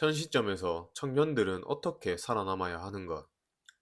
현 시점에서 청년들은 어떻게 살아남아야 하는가?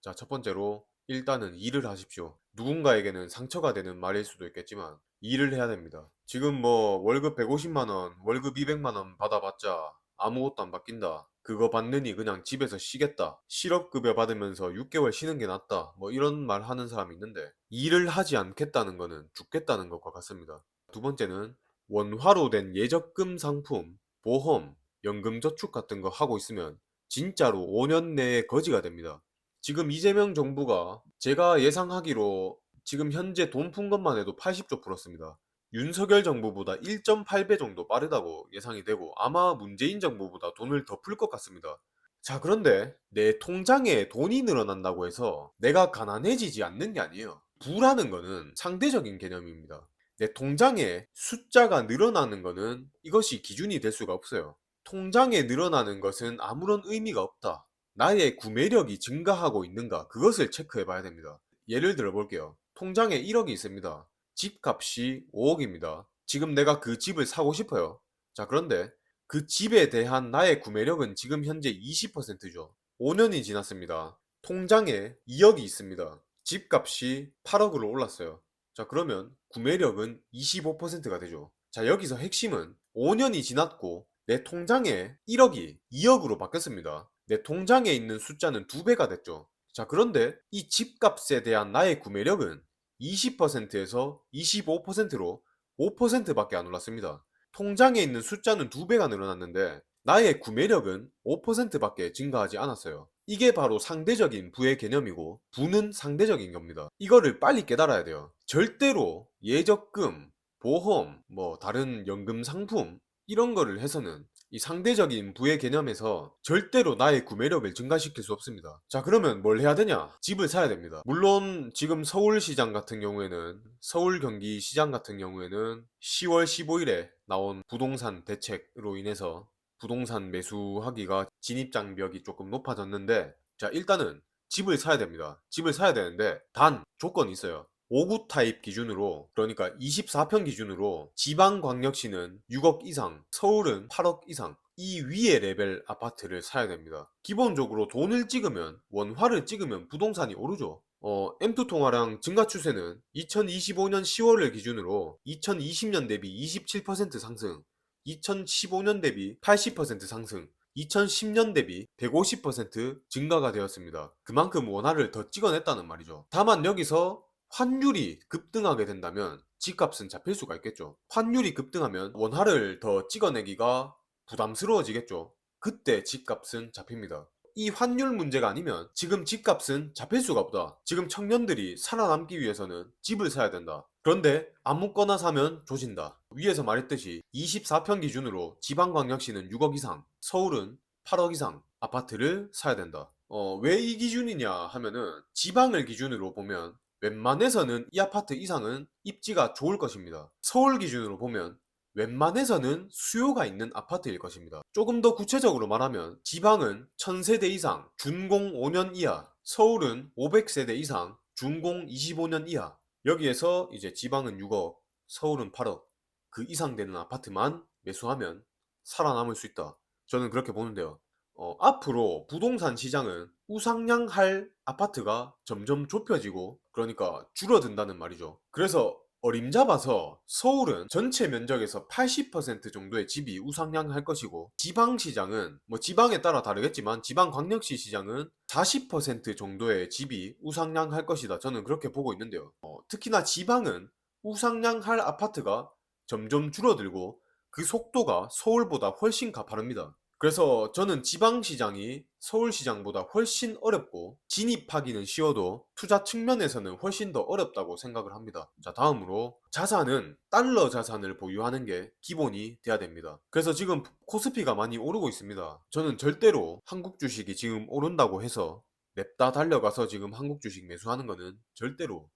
자, 첫 번째로 일단은 일을 하십시오. 누군가에게는 상처가 되는 말일 수도 있겠지만 일을 해야 됩니다. 지금 뭐 월급 150만 원, 월급 200만 원 받아봤자 아무것도 안 바뀐다. 그거 받느니 그냥 집에서 쉬겠다. 실업급여 받으면서 6개월 쉬는 게 낫다. 뭐 이런 말 하는 사람이 있는데 일을 하지 않겠다는 거는 죽겠다는 것과 같습니다. 두 번째는 원화로 된 예적금 상품, 보험, 연금저축 같은 거 하고 있으면 진짜로 5년 내에 거지가 됩니다. 지금 이재명 정부가 제가 예상하기로 지금 현재 돈 푼 것만 해도 80조 풀었습니다. 윤석열 정부보다 1.8배 정도 빠르다고 예상이 되고 아마 문재인 정부보다 돈을 더 풀 것 같습니다. 자, 그런데 내 통장에 돈이 늘어난다고 해서 내가 가난해지지 않는 게 아니에요. 부라는 거는 상대적인 개념입니다. 내 통장에 숫자가 늘어나는 거는 이것이 기준이 될 수가 없어요. 통장에 늘어나는 것은 아무런 의미가 없다. 나의 구매력이 증가하고 있는가 그것을 체크해 봐야 됩니다. 예를 들어 볼게요. 통장에 1억이 있습니다. 집값이 5억입니다. 지금 내가 그 집을 사고 싶어요. 자, 그런데 그 집에 대한 나의 구매력은 지금 현재 20%죠. 5년이 지났습니다. 통장에 2억이 있습니다. 집값이 8억으로 올랐어요. 자, 그러면 구매력은 25%가 되죠. 자, 여기서 핵심은 5년이 지났고 내 통장에 1억이 2억으로 바뀌었습니다. 내 통장에 있는 숫자는 2배가 됐죠. 자, 그런데 이 집값에 대한 나의 구매력은 20%에서 25%로 5%밖에 안 올랐습니다. 통장에 있는 숫자는 2배가 늘어났는데 나의 구매력은 5%밖에 증가하지 않았어요. 이게 바로 상대적인 부의 개념이고 부는 상대적인 겁니다. 이거를 빨리 깨달아야 돼요. 절대로 예적금, 보험, 뭐 다른 연금 상품 이런 거를 해서는 이 상대적인 부의 개념에서 절대로 나의 구매력을 증가시킬 수 없습니다. 자, 그러면 뭘 해야 되냐? 집을 사야 됩니다. 물론 지금 서울시장 같은 경우에는 서울 경기 시장 같은 경우에는 10월 15일에 나온 부동산 대책으로 인해서 부동산 매수하기가 진입장벽이 조금 높아졌는데 자, 일단은 집을 사야 됩니다. 집을 사야 되는데 단 조건이 있어요. 5구 타입 기준으로 그러니까 24평 기준으로 지방광역시는 6억 이상, 서울은 8억 이상 이 위의 레벨 아파트를 사야 됩니다. 기본적으로 돈을 찍으면 원화를 찍으면 부동산이 오르죠. 어, M2 통화량 증가 추세는 2025년 10월을 기준으로 2020년 대비 27% 상승, 2015년 대비 80% 상승, 2010년 대비 150% 증가가 되었습니다. 그만큼 원화를 더 찍어냈다는 말이죠. 다만 여기서 환율이 급등하게 된다면 집값은 잡힐 수가 있겠죠. 환율이 급등하면 원화를 더 찍어내기가 부담스러워지겠죠. 그때 집값은 잡힙니다. 이 환율 문제가 아니면 지금 집값은 잡힐 수가 없다. 지금 청년들이 살아남기 위해서는 집을 사야 된다. 그런데 아무거나 사면 조진다. 위에서 말했듯이 24평 기준으로 지방광역시는 6억 이상, 서울은 8억 이상 아파트를 사야 된다. 어, 왜 이 기준이냐 하면은 지방을 기준으로 보면 웬만해서는 이 아파트 이상은 입지가 좋을 것입니다. 서울 기준으로 보면 웬만해서는 수요가 있는 아파트일 것입니다. 조금 더 구체적으로 말하면 지방은 1000세대 이상, 준공 5년 이하, 서울은 500세대 이상, 준공 25년 이하. 여기에서 이제 지방은 6억, 서울은 8억. 그 이상 되는 아파트만 매수하면 살아남을 수 있다. 저는 그렇게 보는데요. 어, 앞으로 부동산 시장은 우상향할 아파트가 점점 좁혀지고 그러니까 줄어든다는 말이죠. 그래서 어림잡아서 서울은 전체 면적에서 80% 정도의 집이 우상향할 것이고 지방 시장은 뭐 지방에 따라 다르겠지만 지방 광역시 시장은 40% 정도의 집이 우상향할 것이다. 저는 그렇게 보고 있는데요. 어, 특히나 지방은 우상향할 아파트가 점점 줄어들고 그 속도가 서울보다 훨씬 가파릅니다. 그래서 저는 지방시장이 서울시장보다 훨씬 어렵고 진입하기는 쉬워도 투자 측면에서는 훨씬 더 어렵다고 생각을 합니다. 자, 다음으로 자산은 달러 자산을 보유하는 게 기본이 돼야 됩니다. 그래서 지금 코스피가 많이 오르고 있습니다. 저는 절대로 한국 주식이 지금 오른다고 해서 냅다 달려가서 지금 한국 주식 매수하는 거는 절대로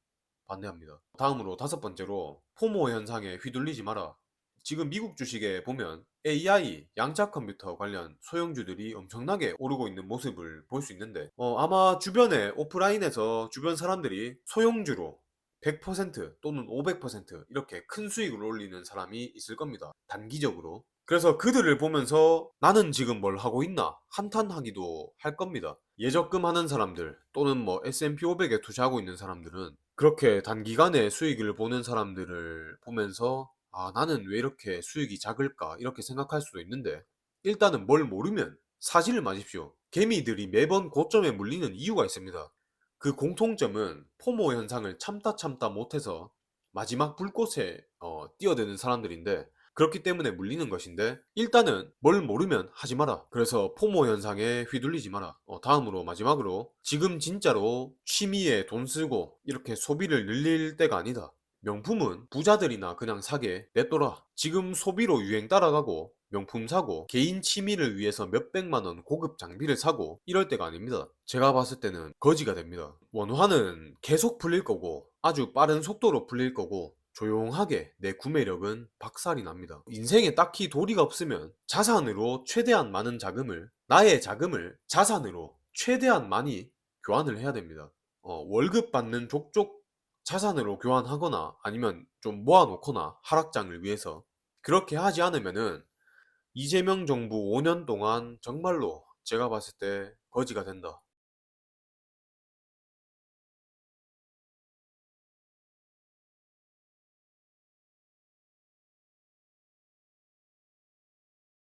반대합니다. 다음으로 다섯 번째로 포모 현상에 휘둘리지 마라. 지금 미국 주식에 보면 AI, 양자 컴퓨터 관련 소형주들이 엄청나게 오르고 있는 모습을 볼 수 있는데 어, 아마 주변에 오프라인에서 주변 사람들이 소형주로 100% 또는 500% 이렇게 큰 수익을 올리는 사람이 있을 겁니다. 단기적으로. 그래서 그들을 보면서 나는 지금 뭘 하고 있나 한탄하기도 할 겁니다. 예적금 하는 사람들 또는 뭐 S&P 500에 투자하고 있는 사람들은 그렇게 단기간에 수익을 보는 사람들을 보면서 아, 나는 왜 이렇게 수익이 작을까 이렇게 생각할 수도 있는데 일단은 뭘 모르면 사실을 마십시오. 개미들이 매번 고점에 물리는 이유가 있습니다. 그 공통점은 포모 현상을 참다 참다 못해서 마지막 불꽃에 어, 뛰어드는 사람들인데 그렇기 때문에 물리는 것인데 일단은 뭘 모르면 하지 마라. 그래서 포모 현상에 휘둘리지 마라. 어, 다음으로 마지막으로 지금 진짜로 취미에 돈 쓰고 이렇게 소비를 늘릴 때가 아니다. 명품은 부자들이나 그냥 사게 냅둬라. 지금 소비로 유행 따라가고 명품 사고 개인 취미를 위해서 몇백만 원 고급 장비를 사고 이럴 때가 아닙니다. 제가 봤을 때는 거지가 됩니다. 원화는 계속 풀릴 거고 아주 빠른 속도로 풀릴 거고 조용하게 내 구매력은 박살이 납니다. 인생에 딱히 도리가 없으면 자산으로 최대한 많은 자금을 나의 자금을 자산으로 최대한 많이 교환을 해야 됩니다. 어, 월급 받는 족족 자산으로 교환하거나 아니면 좀 모아놓거나 하락장을 위해서 그렇게 하지 않으면은 이재명 정부 5년 동안 정말로 제가 봤을 때 거지가 된다.